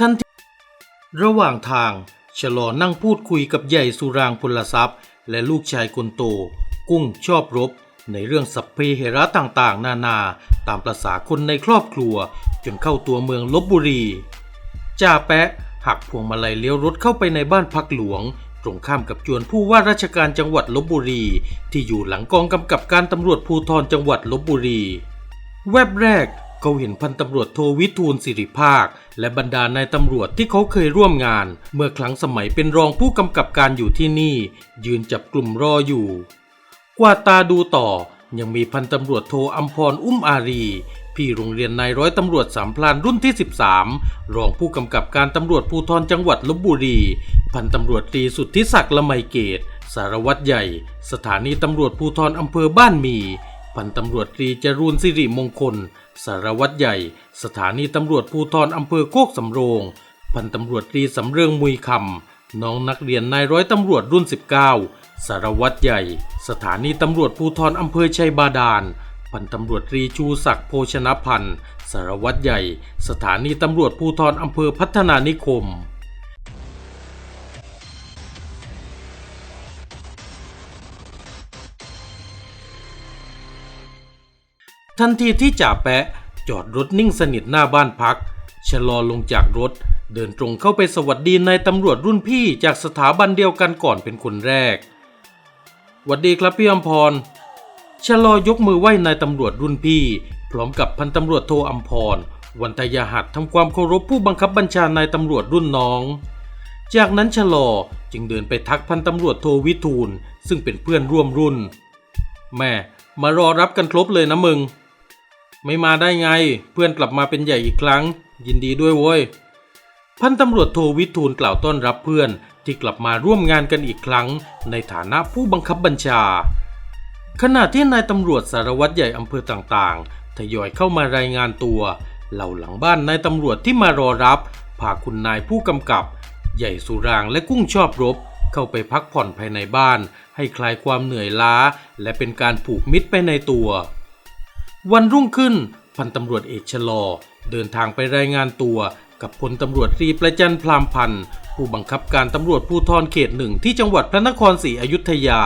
ทันทีระหว่างทางชะลอนั่งพูดคุยกับใหญ่สุรางพลทรัพย์ และลูกชายคนโต กุ้งชอบรบ ในเรื่องสัพเพเหระต่างๆ นานาตามประษาคนในครอบครัว จนเข้าตัวเมืองลบบุรี จ่าแปะหักพวงมาลัยเลี้ยวรถเข้าไปในบ้านพักหลวง ตรงข้ามกับจวนผู้ว่าราชการจังหวัดลบบุรี ที่อยู่หลังกองกำกับการตำรวจภูธรจังหวัดลบบุรี แวบแรก เขาเห็นพันตำรวจโทวิทูลสิริภาค และบรรดานายตำรวจที่เขาเคยร่วมงาน เมื่อครั้งสมัยเป็นรองผู้กำกับการอยู่ที่นี่ ยืนจับกลุ่มรออยู่ กว่าตาดูต่อยังมีพันตำรวจโทอัมพรอุ้มอารีพี่โรงเรียนนายร้อยตำรวจสามพลานรุ่นที่ 13 รองผู้กำกับการตำรวจภูธรจังหวัดลบบุรี พันตำรวจตรีสุทธิศักดิ์ละไมเกต สารวัตรใหญ่ สถานีตำรวจภูธรอำเภอบ้านมี พันตำรวจตรีจรูนสิริมงคล สารวัตรใหญ่ สถานีตำรวจภูธรอำเภอโคกสำโรง พันตำรวจตรีสำเริงมุยคำน้องนักเรียนนายร้อยตำรวจรุ่น 19 สารวัตรใหญ่ สถานีตำรวจภูธรอำเภอชัยบาดาลพันตำรวจตรีชูศักดิ์โภชนพันธ์ สารวัตรใหญ่ สถานีตำรวจภูธรอำเภอพัฒนานิคม ทันทีที่จ่าแปะจอดรถนิ่งสนิทหน้าบ้านพัก ชะลอลงจากรถ เดินตรงเข้าไปสวัสดีนายตำรวจรุ่นพี่จากสถาบันเดียวกันก่อนเป็นคนแรกหวัดดีครับพี่อมพร ชะลอยกมือไหว้นายตำรวจรุ่นพี่ พร้อมกับพันตำรวจโทอัมพร วันทยาหัดทำความเคารพผู้บังคับบัญชานายตำรวจรุ่นน้อง จากนั้นชะลอจึงเดินไปทักพันตำรวจโทวิทูลซึ่งเป็นเพื่อนร่วมรุ่น แม่มารอรับกันครบเลยนะมึง ไม่มาได้ไง เพื่อนกลับมาเป็นใหญ่อีกครั้ง ยินดีด้วยโว้ย พันตำรวจโทวิทูลกล่าวต้อนรับเพื่อนที่กลับมาร่วมงานกันอีกครั้ง ในฐานะผู้บังคับบัญชา ขณะที่นายตำรวจสารวัตรใหญ่อำเภอต่างๆ ทยอยเข้ามารายงานตัว เหล่าหลังบ้านนายตำรวจที่มารอรับพาคุณนายผู้กำกับ ใหญ่สุรางและกุ้งชอบรบ เข้าไปพักผ่อนภายในบ้าน ให้คลายความเหนื่อยล้า และเป็นการผูกมิตรไปในตัว วันรุ่งขึ้นพันตำรวจเอกชะลอ เดินทางไปรายงานตัวกับพลตำรวจตรีประจันพรามพันธ์ผู้บังคับการตำรวจภูธรเขตหนึ่งที่จังหวัดพระนครศรีอยุธยา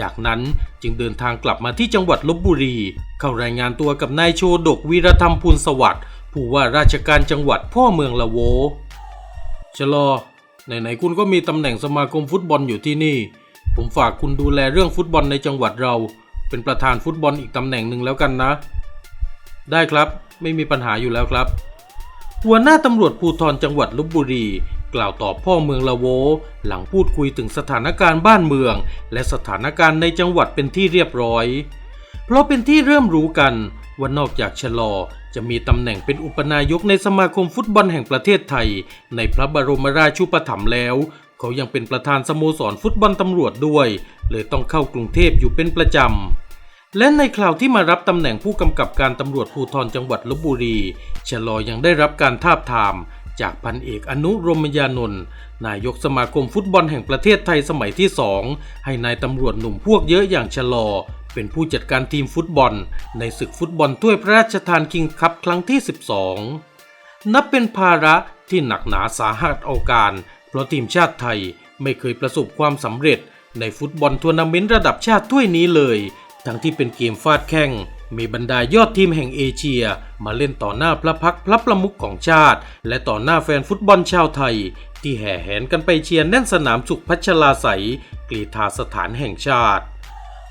จากนั้นจึงเดินทางกลับมาที่จังหวัดลบบุรี เข้ารายงานตัวกับนายโชดกวีรธรรมพูลสวัสดิ์ผู้ว่าราชการจังหวัดพ่อเมืองละโวชะลอไหนๆคุณก็มีตำแหน่งสมาคมฟุตบอลอยู่ที่นี่ ผมฝากคุณดูแลเรื่องฟุตบอลในจังหวัดเรา เป็นประธานฟุตบอลอีกตำแหน่งหนึ่งแล้วกันนะ ได้ครับไม่มีปัญหาอยู่แล้วครับ หัวหน้าตำรวจภูธรจังหวัดลบบุรี กล่าวตอบพ่อเมืองละโว หลังพูดคุยถึงสถานการณ์บ้านเมือง และสถานการณ์ในจังหวัดเป็นที่เรียบร้อย เพราะเป็นที่เริ่มรู้กันว่านอกจากชะลอจะมีตำแหน่งเป็นอุปนายกในสมาคมฟุตบอลแห่งประเทศไทย ในพระบรมราชูปถัมภ์แล้ว เขายังเป็นประธานสโมสรฟุตบอลตำรวจด้วย เลยต้องเข้ากรุงเทพอยู่เป็นประจำ และในคราวที่มารับตำแหน่งผู้กำกับการตำรวจภูธรจังหวัดลบบุรีชะลอยังได้รับการทาบทาม จากพันเอกอนุรมยานนท์นายกสมาคมฟุตบอลแห่งประเทศไทยสมัยที่สองให้นายตำรวจหนุ่มพวกเยอะอย่างชะลอเป็นผู้จัดการทีมฟุตบอล ในศึกฟุตบอลถ้วยพระราชทานคิงคัพครั้งที่ 12 นับเป็นภาระที่หนักหนาสาหัสเอาการ เพราะทีมชาติไทยไม่เคยประสบความสำเร็จในฟุตบอลทัวร์นาเมนต์ระดับชาติถ้วยนี้เลย ทั้งที่เป็นเกมฟาดแข่งมีบรรดายอดทีมแห่งเอเชีย มาเล่นต่อหน้าพระพักพระประมุขของชาติ และต่อหน้าแฟนฟุตบอลชาวไทย ที่แห่แหนกันไปเชียร์แน่นสนามสุขพัชลาใสกรีธาสถานแห่งชาติ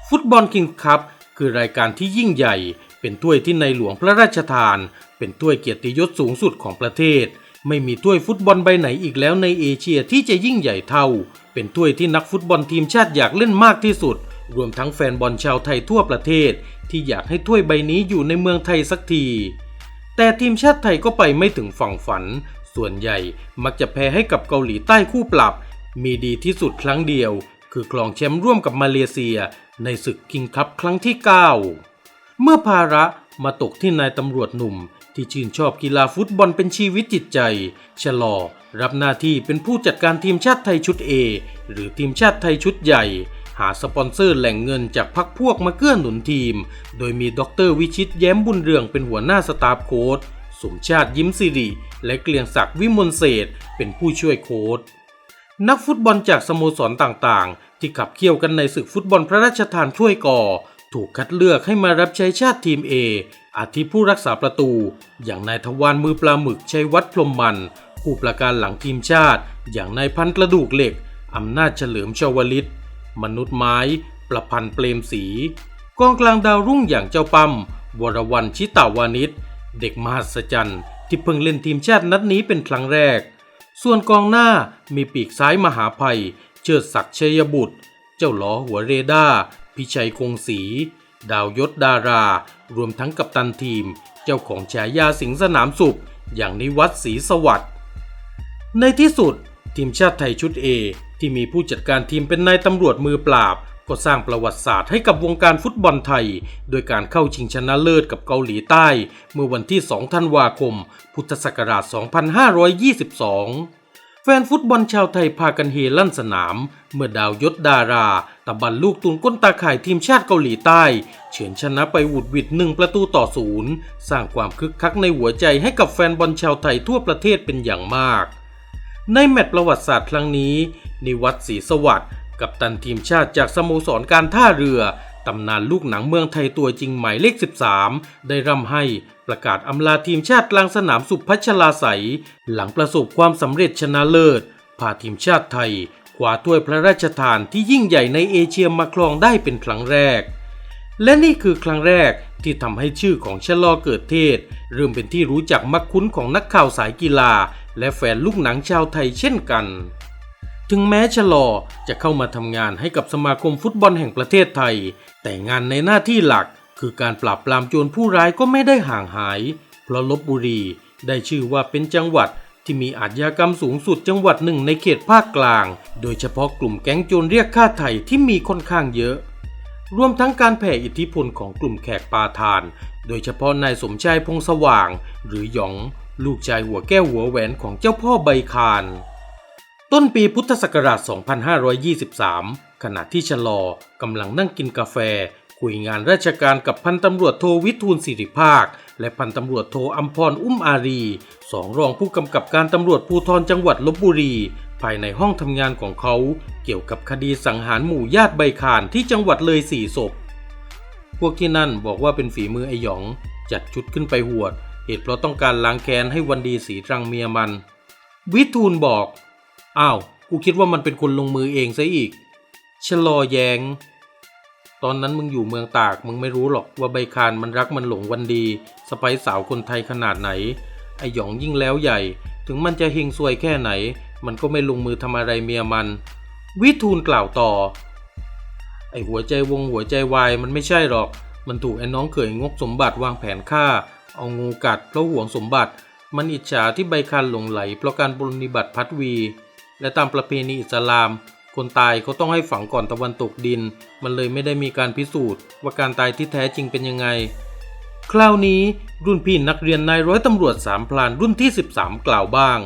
ฟุตบอลคิงส์คัพคือรายการที่ยิ่งใหญ่ เป็นถ้วยที่ในหลวงพระราชทาน เป็นถ้วยเกียรติยศสูงสุดของประเทศ ไม่มีถ้วยฟุตบอลใบไหนอีกแล้วในเอเชียที่จะยิ่งใหญ่เท่า เป็นถ้วยที่นักฟุตบอลทีมชาติอยากเล่นมากที่สุด รวมทั้งแฟนบอลชาวไทยทั่วประเทศ ที่อยากให้ถ้วยใบนี้อยู่ในเมืองไทยสักที แต่ทีมชาติไทยก็ไปไม่ถึงฝั่งฝัน ส่วนใหญ่มักจะแพ้ให้กับเกาหลีใต้คู่ปรับ มีดีที่สุดครั้งเดียว คือครองแชมป์ร่วมกับมาเลเซีย ในศึกคิงคัพครั้งที่ 9 เมื่อภาระมาตกที่นายตำรวจหนุ่ม ที่ชื่นชอบกีฬาฟุตบอลเป็นชีวิตจิตใจ ชะลอ รับหน้าที่เป็นผู้จัดการทีมชาติไทยชุด A หรือทีมชาติไทยชุดใหญ่ หาสปอนเซอร์แหล่งเงินจากพักพวกมาเกื้อหนุนทีม โดยมีดรวิชิตแย้มบุญเรืองเป็นหัวหน้าสตาฟโค้ชสมชาติยิ้มสิริ และเกลียงศักดิ์วิมลเศษเป็นผู้ช่วยโค้ชนักฟุตบอลจากสโมสรต่างๆ ที่ขับเคี่ยวกันในศึกฟุตบอลพระราชทานถ้วยก่อ ถูกคัดเลือกให้มารับใช้ชาติทีม A อาทิผู้รักษาประตู อย่างนายทวารมือปลาหมึกชัยวัฒน์พรมมัน ผู้ประการหลังทีมชาติ อย่างนายพันกระดูกเหล็ก อำนาจเฉลิมชวลิต มนุษย์ไม้ ประพันธ์เปรมศรีกองกลางดาวรุ่งอย่างเจ้าปั๊มวรวันชิตาวานิชเด็กมหัศจรรย์ที่เพิ่งเล่นทีมชาตินัดนี้เป็นครั้งแรก ส่วนกองหน้ามีปีกซ้ายมหาภัย เชิดศักดิ์ชัยบุตร เจ้าหลอหัวเรดาพิชัยคงศรีดาวยศดารา รวมทั้งกัปตันทีม เจ้าของฉายาสิงสนามสุข อย่างนิวัตศรีสวัสดิ์ในที่สุด ทีมชาติไทยชุด A ที่มีผู้จัดการทีมเป็นนายตำรวจมือปราบ ก็สร้างประวัติศาสตร์ให้กับวงการฟุตบอลไทย โดยการเข้าชิงชนะเลิศกับเกาหลีใต้ เมื่อวันที่ 2 ธันวาคม พุทธศักราช 2522แฟนฟุตบอลชาวไทยพากันเฮลั่นสนาม เมื่อดาวยศดาราตะบันลูกตุนก้นตาข่ายทีมชาติเกาหลีใต้ เฉือนชนะไปหวุดหวิดหนึ่งประตูต่อศูนย์สร้างความคึกคักในหัวใจให้กับแฟนบอลชาวไทยทั่วประเทศเป็นอย่างมาก ในแมตช์ประวัติศาสตร์ครั้งนี้ นิวัตศรีสวัสดิ์กับตันทีมชาติจากสโมสรการท่าเรือ ตำนานลูกหนังเมืองไทยตัวจริงหมายเลข 13 ได้ร่ำให้ประกาศอำลาทีมชาติกลางสนามสุพัชลาใสยหลังประสบความสำเร็จชนะเลิศพาทีมชาติไทยคว้าถ้วยพระราชทานที่ยิ่งใหญ่ในเอเชียมาครองได้เป็นครั้งแรก และนี่คือครั้งแรก ที่ทำให้ชื่อของชะลอเกิดเทศ เริ่มเป็นที่รู้จักมักคุ้นของนักข่าวสายกีฬา และแฟนลูกหนังชาวไทยเช่นกัน ถึงแม้ชะลอจะเข้ามาทำงานให้กับสมาคมฟุตบอลแห่งประเทศไทย แต่งานในหน้าที่หลัก คือการปราบปรามโจรผู้ร้ายก็ไม่ได้ห่างหาย เพราะลบบุรีได้ชื่อว่าเป็นจังหวัดที่มีอาชญากรรมสูงสุดจังหวัดหนึ่งในเขตภาคกลาง โดยเฉพาะกลุ่มแก๊งโจรเรียกค่าไถ่ที่มีค่อนข้างเยอะ รวมทั้งการแผ่อิทธิพลของกลุ่มแขกปาทาน โดยเฉพาะนายสมชายพงสว่าง หรือหยอง ลูกชายหัวแก้วหัวแหวนของเจ้าพ่อใบคาน ต้นปีพุทธศักราช 2523 ขณะที่ชะลอกำลังนั่งกินกาแฟ คุยงานราชการกับพันตำรวจโทวิทูลสิริภาค และพันตำรวจโทอัมพรอุ้มอารีสองรองผู้กำกับการตำรวจภูธรจังหวัดลบบุรี ภายในห้องทำงานของเขา เกี่ยวกับคดีสังหารหมู่ญาติใบคานที่จังหวัดเลยสี่ศพพวกที่นั่นบอกว่าเป็นฝีมือไอหยอง จัดชุดขึ้นไปหวด เหตุเพราะต้องการล้างแค้นให้วันดีสีตรังเมียมัน วิทูลบอก อ้าว กูคิดว่ามันเป็นคนลงมือเองซะอีกชะลอแยง ตอนนั้นมึงอยู่เมืองตากมึงไม่รู้หรอกว่าใบคานมันรักมันหลงวันดีสไปสาวคนไทยขนาดไหน ไอหยองยิ่งแล้วใหญ่ ถึงมันจะเฮงซวยแค่ไหน มันก็ไม่ลงมือทำอะไรเมียมัน วิทูลกล่าวต่อ ไอหัวใจวงหัวใจวายมันไม่ใช่หรอก มันถูกไอ้น้องเขยงกสมบัติวางแผนฆ่า เอางูกัดเพราะห่วงสมบัติ มันอิจฉาที่ใบคานหลงไหลเพราะการปรนนิบัติพัดวี และตามประเพณีอิสลาม คนตายเขาต้องให้ฝังก่อนตะวันตกดิน มันเลยไม่ได้มีการพิสูจน์ ว่าการตายที่แท้จริงเป็นยังไง คราวนี้รุ่นพี่นักเรียนนายร้อยตำรวจสามพลานรุ่นที่ 13 กล่าวบ้าง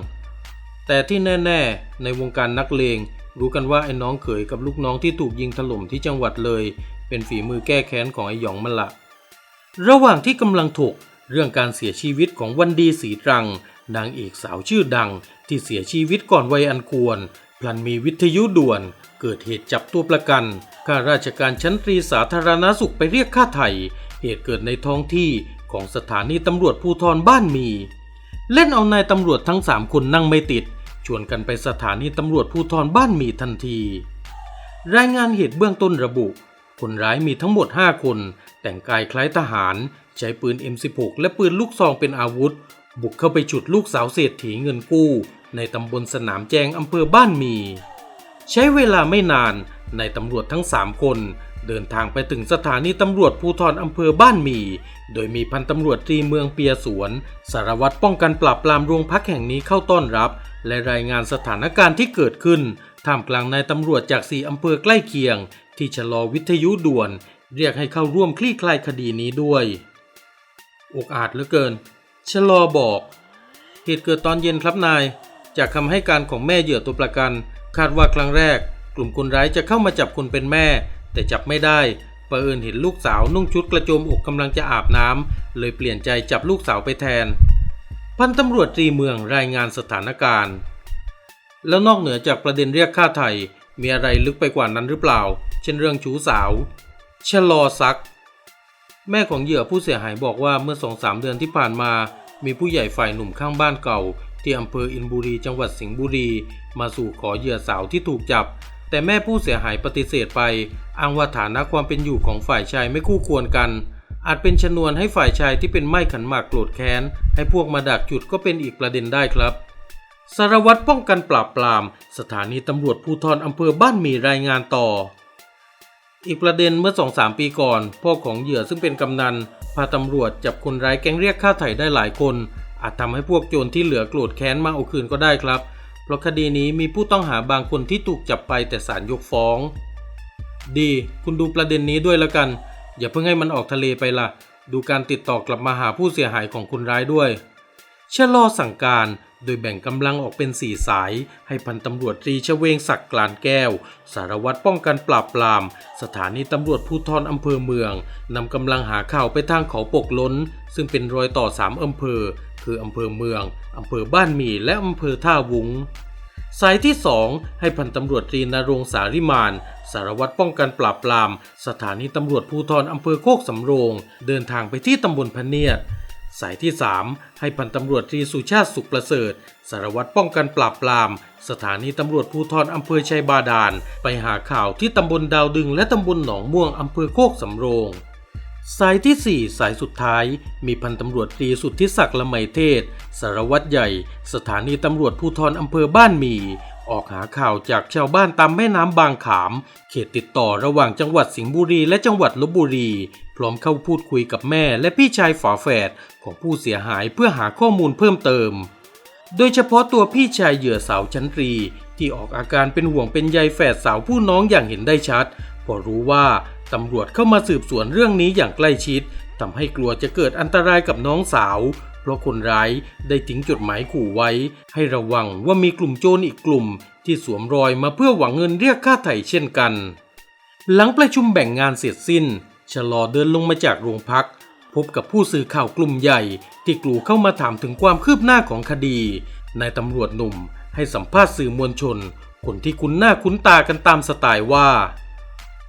แต่ที่แน่ ๆ ในวงการนักเลงรู้กันว่าไอ้น้องเขยกับลูกน้องที่ถูกยิงถล่มที่จังหวัดเลย เป็นฝีมือแก้แค้นของไอ้หยองมันละระหว่างที่กำลังถกเรื่องการเสียชีวิตของวันดีสีตรัง นางเอกสาวชื่อดังที่เสียชีวิตก่อนวัยอันควร พลันมีวิทยุด่วน เกิดเหตุจับตัวประกันข้าราชการชั้นตรีสาธารณสุขไปเรียกค่าไถ่เหตุเกิดในท้องที่ของสถานีตำรวจภูธรบ้านมี เล่นเอานายตำรวจทั้งสามคนนั่งไม่ติด ชวนกันไปสถานีตำรวจภูธรบ้านมีทันที รายงานเหตุเบื้องต้นระบุ คนร้ายมีทั้งหมด 5 คน แต่งกายคล้ายทหาร ใช้ปืน M16 และปืนลูกซองเป็นอาวุธ บุกเข้าไปฉุดลูกสาวเศรษฐีเงินกู้ ในตำบลสนามแจงอำเภอบ้านมี ใช้เวลาไม่นานนายตำรวจทั้ง 3 คน เดินทางไปถึงสถานีตำรวจภูธรอำเภอบ้านมี โดยมีพันตำรวจตรีเมืองเปียสวน สารวัตรป้องกันปราบปรามโรงพักแห่งนี้เข้าต้อนรับ และรายงานสถานการณ์ที่เกิดขึ้นท่ามกลางนายตำรวจจากสี่อำเภอใกล้เคียง ที่ชะลอวิทยุด่วน เรียกให้เข้าร่วมคลี่คลายคดีนี้ด้วยอกอาจเหลือเกินชะลอบอก เหตุเกิดตอนเย็นครับนาย จากคำให้การของแม่เหยื่อตัวประกัน คาดว่าครั้งแรก กลุ่มคนร้ายจะเข้ามาจับคนเป็นแม่ แต่จับไม่ได้เอิญเห็นลูกสาวนุ่งชุดกระโจมอกกำลังจะอาบน้ำเลยเปลี่ยนใจจับลูกสาวไปแทน พันตำรวจตรีเมืองรายงานสถานการณ์ แล้วนอกเหนือจากประเด็นเรียกค่าไถ่มีอะไรลึกไปกว่านั้นหรือเปล่า เช่นเรื่องชู้สาวชะลอซัก แม่ของเหยื่อผู้เสียหายบอกว่าเมื่อสองสามเดือนที่ผ่านมา มีผู้ใหญ่ฝ่ายหนุ่มข้างบ้านเก่า ที่อำเภออินบุรีจังหวัดสิงห์บุรี มาสู่ขอเหยื่อสาวที่ถูกจับ แต่แม่ผู้เสียหายปฏิเสธไปอ้างว่าฐานะความเป็นอยู่ของฝ่ายชายไม่คู่ควรกัน อาจเป็นชนวนให้ฝ่ายชายที่เป็นไม้ขันหมากโกรธแค้น ให้พวกมาดักจุดก็เป็นอีกประเด็นได้ครับสารวัตรป้องกันปราบปราม สถานีตำรวจภูธรอำเภอบ้านหมีรายงานต่อ อีกประเด็นเมื่อสองสามปีก่อน พ่อของเหยื่อซึ่งเป็นกำนัน พาตำรวจจับคนร้ายแก๊งเรียกค่าไถ่ได้หลายคน อาจทำให้พวกโจรที่เหลือโกรธแค้นมาเอาคืนก็ได้ครับ เพราะคดีนี้มีผู้ต้องหาบางคนที่ถูกจับไปแต่ศาลยกฟ้อง ดี คุณดูประเด็นนี้ด้วยละกัน อย่าเพิ่งให้มันออกทะเลไปล่ะ ดูการติดต่อกลับมาหาผู้เสียหายของคนร้ายด้วยเชลอสั่งการโดยแบ่งกำลังออกเป็นสี่สาย ให้พันตำรวจตรีชเวงศักดิ์กลานแก้ว สารวัตรป้องกันปราบปราม สถานีตำรวจภูธรอำเภอเมืองนำกำลังหาข่าวไปทางเขาปกล้น ซึ่งเป็นรอยต่อสามอำเภอ คืออำเภอเมือง อำเภอบ้านหมี่และอำเภอท่าวุ้งสายที่ 2 ให้พันตำรวจตรีนรงสาริมาน สารวัตรป้องกันปราบปราม สถานีตำรวจภูธรอำเภอโคกสำโรง เดินทางไปที่ตำบลพเนียด สายที่ 3 ให้พันตำรวจตรีสุชาติสุขประเสริฐ สารวัตรป้องกันปราบปราม สถานีตำรวจภูธรอำเภอชัยบาดาล ไปหาข่าวที่ตำบลดาวดึงและตำบลหนองม่วงอำเภอโคกสำโรง สายที่ 4 สายสุดท้าย มีพันตำรวจตรีสุทธิศักดิ์ละไมเทศ สารวัตรใหญ่ สถานีตำรวจภูธรอำเภอบ้านหมี ออกหาข่าวจากชาวบ้านตามแม่น้ำบางขาม เขตติดต่อระหว่างจังหวัดสิงห์บุรีและจังหวัดลบบุรี พร้อมเข้าพูดคุยกับแม่และพี่ชายฝาแฝดของผู้เสียหายเพื่อหาข้อมูลเพิ่มเติม โดยเฉพาะตัวพี่ชายเหยื่อสาวชั้นตรี ที่ออกอาการเป็นห่วงเป็นใยแฝดสาวผู้น้องอย่างเห็นได้ชัดพอรู้ว่าตำรวจเข้ามาสืบสวนเรื่องนี้อย่างใกล้ชิดทำให้กลัวจะเกิดอันตรายกับน้องสาว เพราะคนร้ายได้ทิ้งจดหมายขู่ไว้ ให้ระวังว่ามีกลุ่มโจรอีกกลุ่ม ที่สวมรอยมาเพื่อหวังเงินเรียกค่าไถ่เช่นกัน หลังประชุมแบ่งงานเสร็จสิ้นชะลอเดินลงมาจากโรงพัก พบกับผู้สื่อข่าวกลุ่มใหญ่ ที่กลูเข้ามาถามถึงความคืบหน้าของคดีนายตำรวจหนุ่มให้สัมภาษณ์สื่อมวลชน คนที่คุ้นหน้าคุ้นตากันตามสไตล์ว่า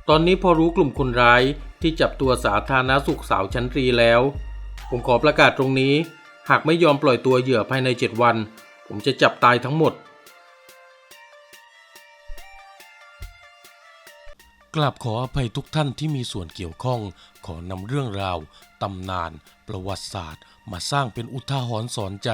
ตอนนี้พอรู้กลุ่มคนร้ายที่จับตัวสาธารณสุขสาวชั้นตรีแล้ว ผมขอประกาศตรงนี้ หากไม่ยอมปล่อยตัวเหยื่อภายใน 7 วัน ผมจะจับตายทั้งหมด กราบขออภัยทุกท่านที่มีส่วนเกี่ยวข้อง ขอนำเรื่องราวตำนาน ประวัติศาสตร์ มาสร้างเป็นอุทาหรณ์สอนใจ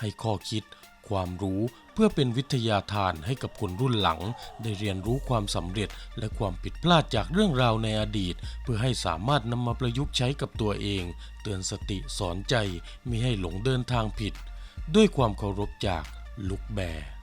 ให้ข้อคิด ความรู้ พื่อเป็นวิทยาทานให้กับคนรุ่นหลัง ได้เรียนรู้ความสำเร็จและความผิดพลาดจากเรื่องราวในอดีต เพื่อให้สามารถนำมาประยุกต์ใช้กับตัวเอง เตือนสติสอนใจมิให้หลงเดินทางผิด ด้วยความเคารพจากลุกแบร์